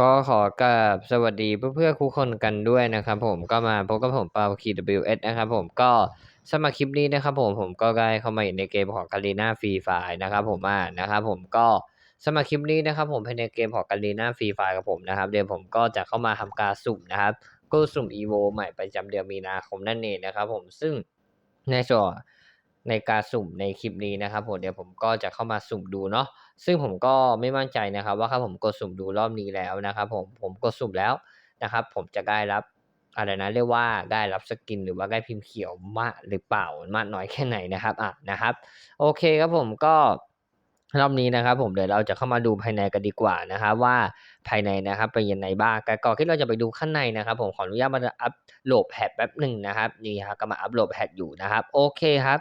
ก็ขอกราบสวัสดีเพื่อนๆทุกคนกันด้วยนะครับผมก็มาพบกับผมปาคี WS นะครับผมก็สำหรับคลิปนี้นะครับผมผมก็ได้เข้ามาอยู่ในเกมของกาลีนาฟรีไฟนะครับผมอ่านะครับผมก็สำหรับคลิปนี้นะครับผมภายในเกมของกาลีนาฟรีไฟกับผมนะครับเดี๋ยวผมก็จะเข้ามาทำการสุ่มนะครับก็สุ่มอีโวใหม่ประจำเดือนมีนาคมนั่นเองนะครับผมซึ่งในส่วน ในการสุ่มในคลิปนี้นะครับผมเดี๋ยวผมก็จะเข้ามาสุ่มดูเนาะซึ่งผมก็ไม่มั่นใจนะครับว่าถ้าผมกดสุ่มดูรอบนี้แล้วนะครับผมผมกดสุ่มแล้วนะครับ ผมจะได้รับอะไรนะเรียกว่าได้รับสกินหรือว่าได้พิมพ์เขียวมากหรือเปล่ามากน้อยแค่ไหนนะครับอะนะครับ โอเคครับผมก็รอบนี้นะครับ ผมเดี๋ยวเราจะเข้ามาดูภายในกันดีกว่านะครับว่าภายในนะครับเป็นยังไงบ้างแต่ก่อนที่เราจะไปดูข้างในนะครับ ผมขออนุญาตมาอัพโหลดแพดแป๊บหนึ่งนะครับนี่ครับก็มาอัพโหลดแพดอยู่นะครับ โอเคครับ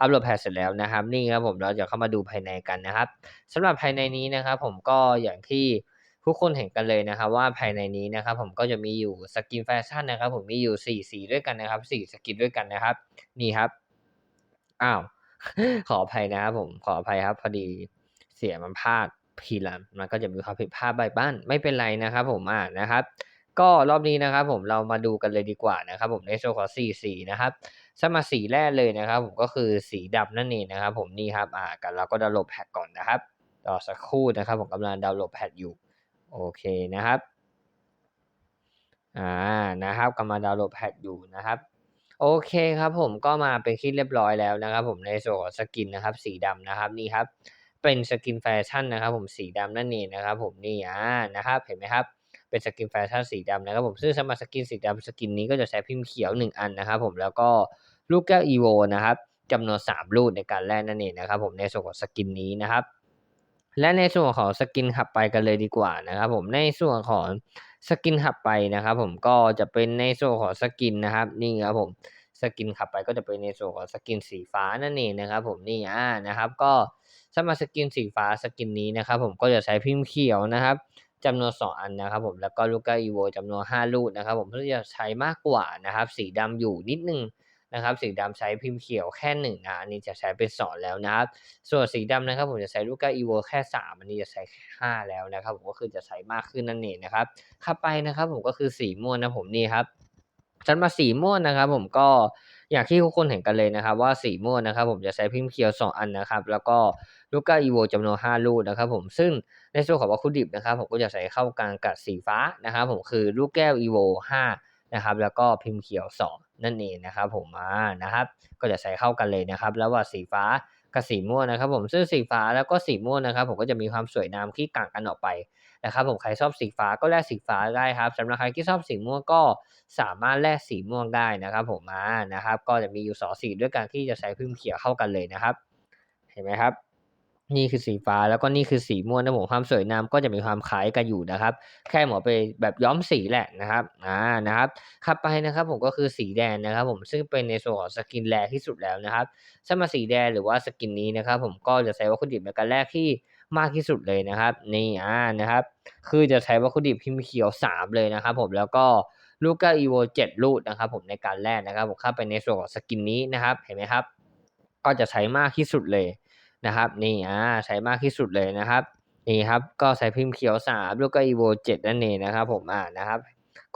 อัพโหลดแพดเสร็จแล้วนะครับ นี่ครับผมเราจะเข้ามาดูภายในกันนะครับสำหรับภายในนี้นะครับผมก็อย่างที่ทุกคนเห็นกันเลยนะครับว่าภายในนี้นะครับผมก็จะมีอยู่สกินแฟชั่นนะครับผมมีอยู่สี่สีด้วยกันนะครับสี่สกินด้วยกันนะครับนี่ครับอ้าวขออภัยนะครับผมขออภัยครับพอดีเสียมันพลาดพีลันมันก็จะมีความผิดพลาดใบบ้านไม่เป็นไรนะครับผมอ่านะครับ ก็รอบนี้นะครับผมเรามาดูกันเลยดีกว่านะครับผมในโซนของสี่สีนะครับ สมาสีแรกเลยนะครับ ผมก็คือสีดำนั่นเองนะครับ ผมนี่ครับอ่ากันเราก็ดาวน์โหลดแพทก่อนนะครับรอสักครู่นะครับผมกำลังดาวน์โหลดแพทอยู่โอเคนะครับอ่านะครับกำลังดาวน์โหลดแพทอยู่นะครับโอเคครับผมก็มาเป็นที่เรียบร้อยแล้วนะครับ ผมในส่วนของสกินนะครับ สีดำนะครับนี่ครับเป็นสกินแฟชั่นนะครับ ผมสีดำนั่นเองนะครับ ผมนี่อ่านะครับเห็นไหมครับ เป็นสกินแฟชั่นสีดำนะครับผมซึ่งสำหรับสกินสีดำสกินนี้ก็จะใช้พิมพ์เขียว 1 อันนะครับผมแล้วก็ลูกแก้วอีโวนะครับจำนวน 3 ลูกในการแลกนั่นเองนะครับผมในส่วนของสกินนี้นะครับและในส่วนของสกินขับไปกันเลยดีกว่านะครับผมในส่วนของสกินขับไปนะครับผมก็จะเป็นในส่วนของสกินนะครับนี่ครับผมสกินขับไปก็จะเป็นในส่วนของสกินสีฟ้านั่นเองนะครับผมนี่อ่านะครับก็สำหรับสกินสีฟ้าสกินนี้นะครับผมก็จะใช้พิมพ์เขียวนะครับ จำนวน 2 อันนะครับผมแล้วก็ลูก้าอีโวจำนวน 5 ลูกนะครับผมเพื่อจะใช้มากกว่านะครับ สีดำอยู่นิดนึงนะครับสีดำใช้พิมพ์เขียวแค่หนึ่งนะอันนี้จะใช้เป็นสองแล้วนะครับ ส่วนสีดำนะครับผมจะใช้ลูก้าอีโวแค่สามอันนี้จะใช้แค่ห้าแล้วนะครับผมก็คือจะใช้มากขึ้นนั่นเองนะครับขับไปนะครับผมก็คือสีม่วงนะผมนี่ครับจันมาสีม่วงนะครับผมก็ อย่างที่ทุกคนเห็นกันเลยนะครับว่าสีม่วงนะครับผมจะใช้พิมพ์เขียวสองอันนะครับ แล้วก็ลูก้าอีโวจำนวนห้าลูกนะครับผมซึ่งในส่วนของวัคคุดิบนะครับผมก็จะใส่เข้ากลางกับสีฟ้านะครับผมคือลูกแก้วอีโวห้านะครับแล้วก็พิมพ์เขียว 2 นั่นเองนะครับผมมานะครับก็จะใส่เข้ากันเลยนะครับ แล้วว่าสีฟ้า กับสีม่วงนะครับ ผมซึ่งสีฟ้าแล้วก็สีม่วงนะครับ ผมก็จะมีความสวยงามที่ต่างกันออกไปนะครับผมใครชอบสีฟ้าก็แลกสีฟ้าได้ครับสำหรับใครที่ชอบสีม่วงก็สามารถแลกสีม่วงได้นะครับ ผมมานะครับ ก็จะมีอยู่สองสีด้วยกันที่จะใช้พิมพ์เขียวเข้ากันเลยนะครับ เห็นไหมครับ นี่คือสีฟ้าแล้วก็นี่คือสีม่วงนะผมความสวยงามก็จะมีความคล้ายกันอยู่นะครับ แค่หมอไปแบบย้อมสีแหละนะครับอ่านะครับขับไปนะครับผมก็คือสีแดงนะครับ ผมซึ่งเป็นในส่วนของสกินแรที่สุดแล้วนะครับสำหรับสีแดงหรือว่าสกินนี้นะครับ ผมก็จะใช้วัตถุดิบในการแรกที่มากที่สุดเลยนะครับ นี่อ่านะครับ คือจะใช้วัตถุดิบพิมพ์เขียว 3 เลยนะครับ ผมแล้วก็ลูก้าอีโวเจ็ดลูกนะครับ ผมในการแรกนะครับ ผมเข้าไปในส่วนของสกินนี้นะครับ เห็นไหมครับ ก็จะใช้มากที่สุดเลย นะครับนี่อ่าใช้มากที่สุดเลยนะครับนี่ครับก็ใช้พิมพ์เขียวสามแล้วก็อีโวเจ็ดนั่นเองนะครับผมอ่านะครับ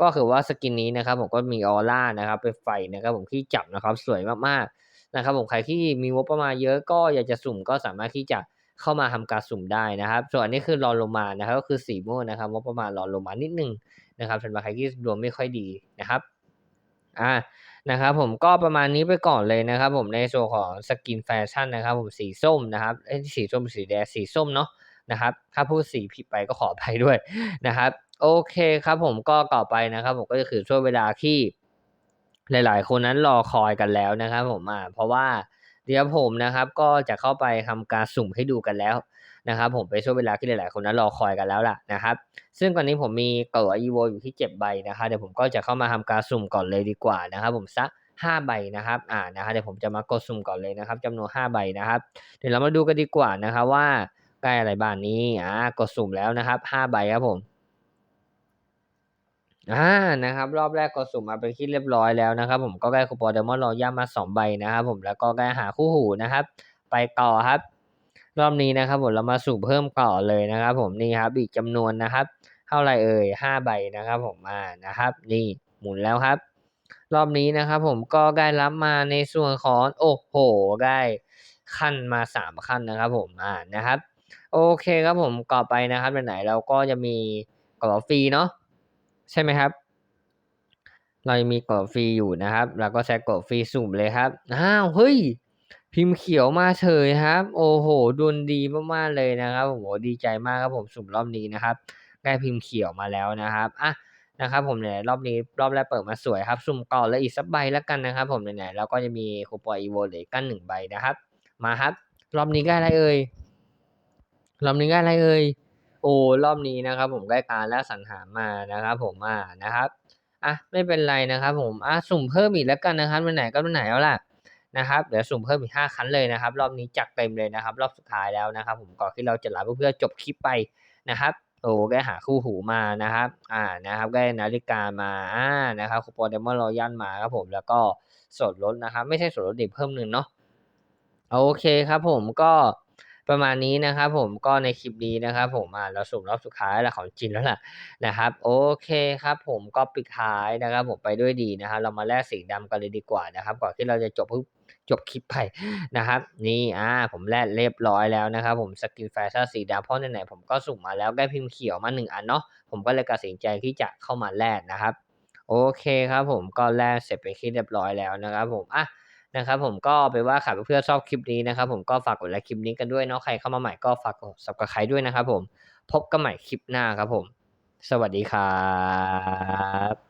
ก็คือว่าสกินนี้นะครับผมก็มีออร่านะครับเป็นไฟนะครับผมที่จับนะครับสวยมากๆนะครับผมใครที่มีงบประมาณเยอะก็อยากจะสุ่มก็สามารถที่จะเข้ามาทำการสุ่มได้นะครับ ส่วนอันนี้คือรอลงมานะครับก็คือสีม่วงนะครับงบประมาณรอลงมานิดนึงนะครับสำหรับใครที่ดวงไม่ค่อยดีนะครับ อ่านะครับผมก็ประมาณนี้ไปก่อนเลยนะครับ ผมในส่วนของสกินแฟชั่นนะครับ ผมสีส้มนะครับเอ้สีส้มสีแดงสีส้มเนาะนะครับ ถ้าพูดสีผิดไปก็ขออภัยด้วยนะครับโอเคครับผมก็ต่อไปนะครับ ผมก็จะคือช่วงเวลาที่หลาย ๆ คนนั้นรอคอยกันแล้วนะครับ ผมอ่าเพราะว่าเดี๋ยวผมนะครับ ก็จะเข้าไปทำการสุ่มให้ดูกันแล้ว นะครับผมไปช่วงเวลาที่หลาย ๆ คนนั้นรอคอยกันแล้วล่ะนะครับ ซึ่งตอนนี้ผมมีเก๋ออีโวอยู่ที่เจ็บใบนะครับเดี๋ยวผมก็จะเข้ามาทำการสุ่มก่อนเลยดีกว่านะครับ ผมสักห้าใบนะครับอ่านะครับเดี๋ยวผมจะมากดสุ่มก่อนเลยนะครับจำนวนห้าใบนะครับ เดี๋ยวเรามาดูกันดีกว่านะครับว่าใกล้อะไรบ้างนี้อ่ากดสุ่มแล้วนะครับห้าใบครับผมอ่านะครับรอบแรกกดสุ่มมาเป็นที่เรียบร้อยแล้วนะครับ ผมก็ได้คูปองเดมอนรอย่ามาสองใบนะครับ ผมแล้วก็ได้หาคู่หูนะครับ ไปต่อครับ รอบนี้นะครับผมเรามาสุ่มเพิ่มต่อเลยนะครับ ผมนี่ครับอีกจำนวนนะครับ เท่าไรเอ่ยห้าใบนะครับผมอ่านะครับ นี่หมุนแล้วครับ รอบนี้นะครับผมก็ได้รับมาในส่วนของโอ้โหได้ขั้นมาสามขั้นนะครับ ผมอ่านะครับ โอเคครับผมต่อไปนะครับไหนๆเราก็จะมีกล่อฟรีเนาะใช่ไหมครับเรามีกล่อฟรีอยู่นะครับเราก็ใช้กล่อฟรีสุ่มเลยครับอ้าวเฮ้ย พิมพ์เขียวมาเฉยครับ โอ้โหดวงดีมากๆเลยนะครับผมโอ้ดีใจมากครับผมสุ่มรอบนี้นะครับได้พิมพ์เขียวมาแล้วนะครับอะนะครับผมเนี่ยรอบนี้รอบแรกเปิดมาสวยครับ สุ่มก่อนแล้วอีกสักใบแล้วกันนะครับ ผมไหนๆเราก็จะมีคูปองอีโวเหลือกันหนึ่งใบนะครับ มาครับ รอบนี้ได้อะไรเอ่ยรอบนี้ได้อะไรเอ่ยโอ้รอบนี้นะครับ ผมได้การและสรรหามานะครับ ผมมานะครับอะไม่เป็นไรนะครับ ผมอะสุ่มเพิ่มอีกแล้วกันนะครับวันไหนก็วันไหนเอาล่ะ นะครับเดี๋ยวสุ่มเพิ่มอีกห้าครั้งเลยนะครับ รอบนี้จัดเต็มเลยนะครับ รอบสุดท้ายแล้วนะครับ ผมก่อนที่เราจะลาเพื่อจบคลิปไปนะครับโอ้ได้หาคู่หูมานะครับ อ่านะครับได้นาฬิกามาอ่านะครับคูปองเดมอนรอยัลมาครับผมแล้วก็ส่วนลดนะครับ ไม่ใช่ส่วนลดเด็กเพิ่มหนึ่งเนาะโอเคครับผมก็ประมาณนี้นะครับผมก็ในคลิปนี้นะครับผมอ่าเราสุ่มรอบสุดท้ายแล้วของจริงแล้วล่ะนะครับ โอเคครับผมก็ปิดท้ายนะครับ ผมไปด้วยดีนะครับเรามาแลกสีดำกันเลยดีกว่านะครับ ก่อนที่เราจะจบ จบคลิปไปนะครับนี่อ่าผมแลกเรียบร้อยแล้วนะครับผมสกินแฟชั่นสีดำเพราะไหนๆผมก็สุ่มมาแล้วได้พิมพ์เขียวมาหนึ่งอันเนาะผมก็เลยตัดสินใจที่จะเข้ามาแลกนะครับโอเคครับผมก็แลกเสร็จเป็นที่เรียบร้อยแล้วนะครับผมอะนะครับผมก็ไปว่าค่ะเพื่อนๆชอบคลิปนี้นะครับผมก็ฝากกดไลค์คลิปนี้กันด้วยเนาะใครเข้ามาใหม่ก็ฝากกด subscribe ด้วยนะครับผมพบกันใหม่คลิปหน้าครับผม สวัสดีครับ